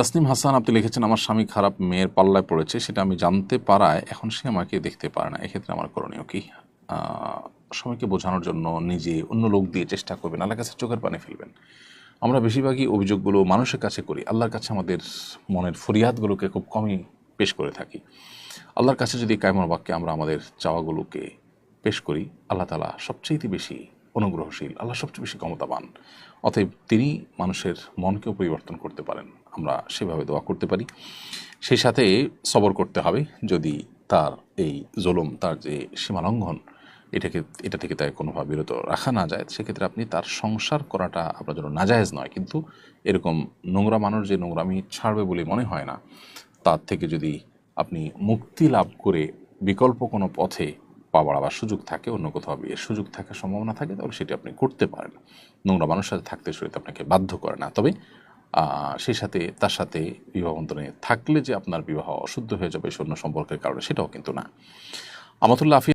তাসনিম হাসান, আপনি লিখেছেন, আমার স্বামী খারাপ মেয়ের পাল্লায় পড়েছে, সেটা আমি জানতে পারায়, এখন সে আমাকে দেখতে পারে না। এক্ষেত্রে আমার করণীয় কি? সময়কে বোঝানোর জন্য নিজে অন্য লোক দিয়ে চেষ্টা করবেন, আল্লাহর কাছে চোখের পানি ফেলবেন। আমরা বেশিরভাগই অভিযোগগুলো মানুষের কাছে করি, আল্লাহর কাছে আমাদের মনের ফরিয়াদগুলোকে খুব কমই পেশ করে থাকি। আল্লাহর কাছে যদি কায়মর বাক্যে আমরা আমাদের চাওয়াগুলোকে পেশ করি, আল্লাহ তালা সবচেয়ে বেশি অনুগ্রহশীল, আল্লাহ সবচেয়ে বেশি ক্ষমতাবান। অতএব তিনি মানুষের মনকেও পরিবর্তন করতে পারেন। আমরা সেভাবে দোয়া করতে পারি। সেই সাথে সবর করতে হবে যদি তার এই জুলুম, তার যে সীমালঙ্ঘন, এটাকে, এটা থেকে তাকে কোনোভাবে বিরত রাখা না যায়, সেক্ষেত্রে আপনি তার সংসার করাটা আপনার জন্য নাজায়েজ নয়। কিন্তু এরকম নোংরা মানুষ যে নোংরামি ছাড়বে বলে মনে হয় না, তার থেকে যদি আপনি মুক্তি লাভ করে বিকল্প কোনো পথে পা বাড়াবার সুযোগ থাকে, অন্য কোথাও বিয়ের সুযোগ থাকার সম্ভাবনা থাকে, তাহলে সেটি আপনি করতে পারেন। নোংরা মানুষের সাথে থাকতে শরীর আপনাকে বাধ্য করে না। তবে সেই সাথে, তার সাথে বিবাহ মন্ত্রণে থাকলে যে আপনার বিবাহ অশুদ্ধ হয়ে যাবে সৈন্য সম্পর্কের কারণে, সেটাও কিন্তু না। আমতুল্লাহ আফি